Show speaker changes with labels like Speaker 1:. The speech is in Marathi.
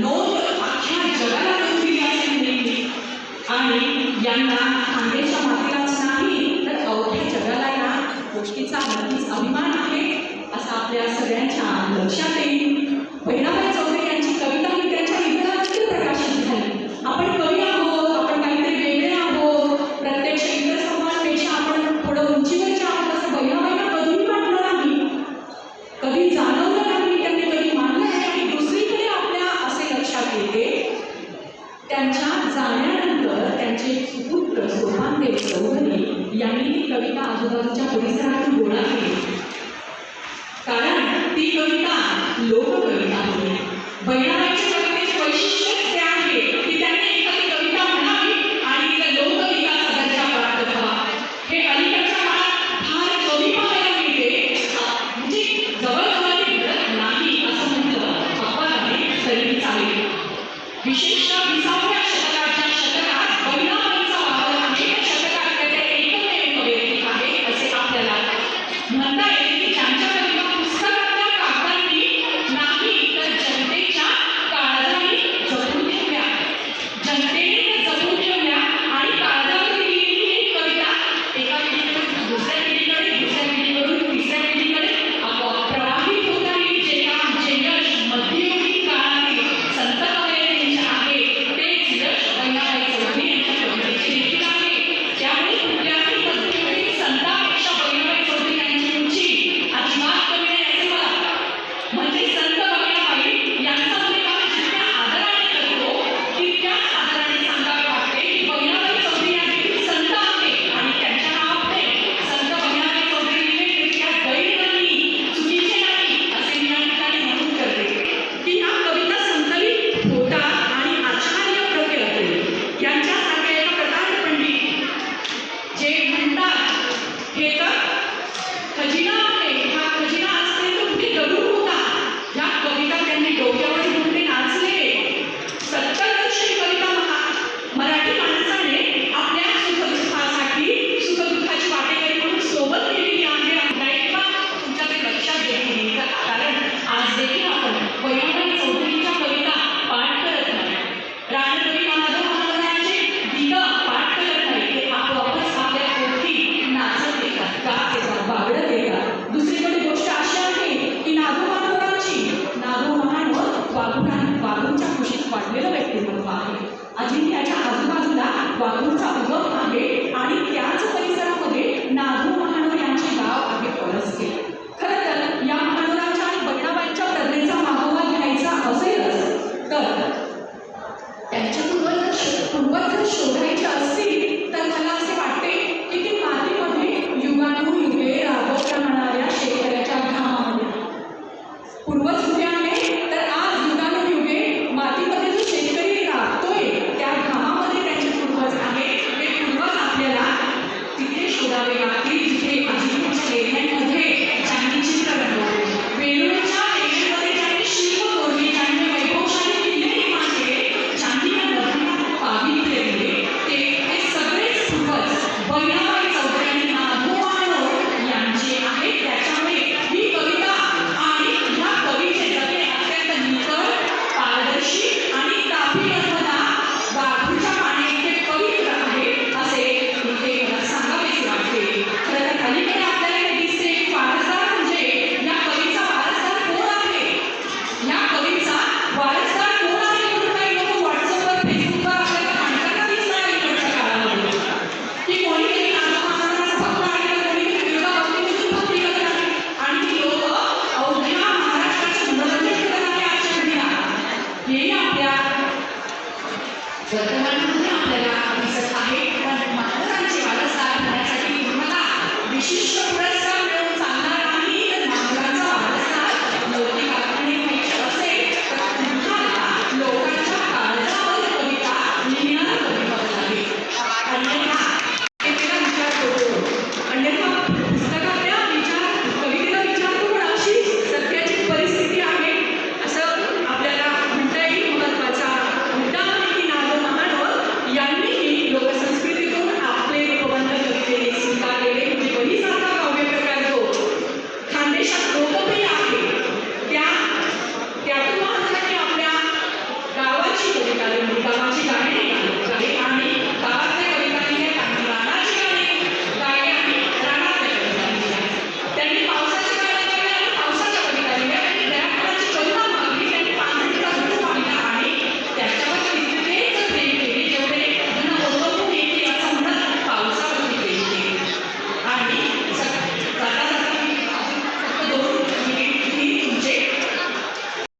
Speaker 1: नोंद अख्ख्या जगाला पृथ्वी आणि यांना खानदेशा मातीलाच नाही तर अवघ्या जगाला या गोष्टीचा नक्कीच अभिमान यांनी ती कविता आजूबाजूच्या परिसरातून गोळा केली. कारण ती कविता लोककविता होती. बहिणाबाईच्या कवितेचे वैशिष्ट्य ते आहे की त्यांनी एखादी कविता म्हणावी आणि तिला लोकगीताचा दर्जा प्राप्त व्हावा हे अलीकडच्या काळात फार कमी पाहायला मिळते. म्हणजे जवळजवळ घडत नाही असं म्हटलं. आपण आहे तरी चालेल. विशेषतः विसाव्या ಅಲ್ಲಿ ಸ್ವಲ್ಪ 有。वाढलेलं व्यक्तिमत्व आहे. अजिंक्याच्या आजूबाजूला वाघूरचा उगम आहे. Apanhar वर्तमानामध्ये आपल्याला आहे पण महाराजांची वारसदार होण्यासाठी तुम्हाला विशिष्ट पुरस्कार मिळवून चालणार असेल तर लोकांच्या काळजावर कविता लिहिणं कमी करावं पुस्तक